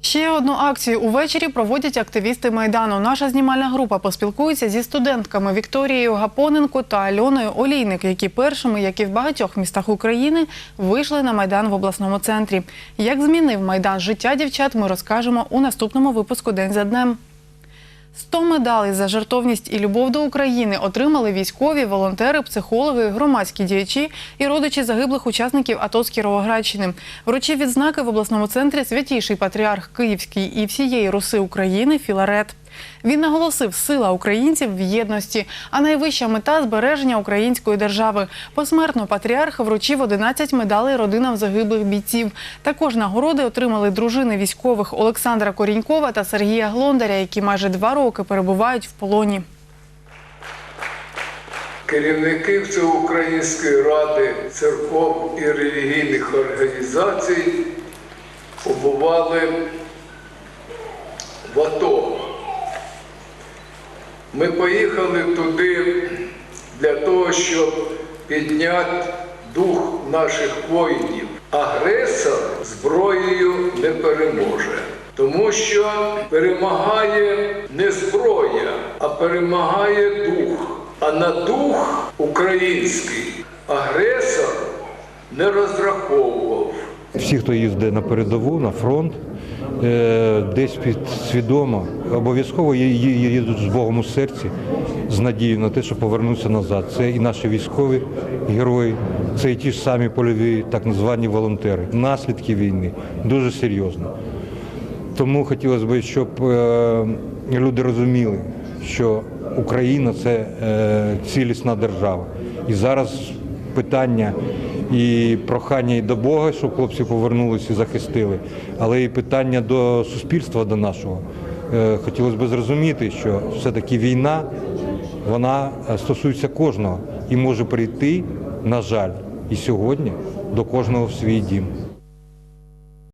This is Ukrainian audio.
Ще одну акцію увечері проводять активісти майдану. Наша знімальна група поспілкується зі студентками Вікторією Гапоненко та Альоною Олійник, які першими, як і в багатьох містах України, вийшли на майдан в обласному центрі. Як змінив майдан життя дівчат, ми розкажемо у наступному випуску День за днем. 100 медалей за жертовність і любов до України отримали військові, волонтери, психологи, громадські діячі і родичі загиблих учасників АТО з Кіровоградщини. Вручив відзнаки в обласному центрі святійший патріарх Київський і всієї Руси України Філарет. Він наголосив, сила українців в єдності, а найвища мета збереження української держави. Посмертно патріарх вручив 11 медалей родинам загиблих бійців. Також нагороди отримали дружини військових Олександра Корінькова та Сергія Глондаря, які майже два роки перебувають в полоні. Керівники Всеукраїнської ради церков і релігійних організацій побували в АТО. Ми поїхали туди для того, щоб підняти дух наших воїнів. Агресор зброєю не переможе, тому що перемагає не зброя, а перемагає дух. А на дух український агресор не розраховував. Всі, хто їздить на передову, на фронт, е, десь підсвідомо, обов'язково їдуть з Богом у серці, з надією на те, що повернуться назад. Це і наші військові герої, це і ті ж самі польові, так звані волонтери. Наслідки війни дуже серйозно. Тому хотілося б, щоб е, люди розуміли, що Україна це е, цілісна держава. І зараз питання і прохання і до Бога, щоб хлопці повернулися і захистили, але і питання до суспільства, до нашого. Е, хотілося б зрозуміти, що все-таки війна вона е, стосується кожного і може прийти, на жаль, і сьогодні до кожного в свій дім.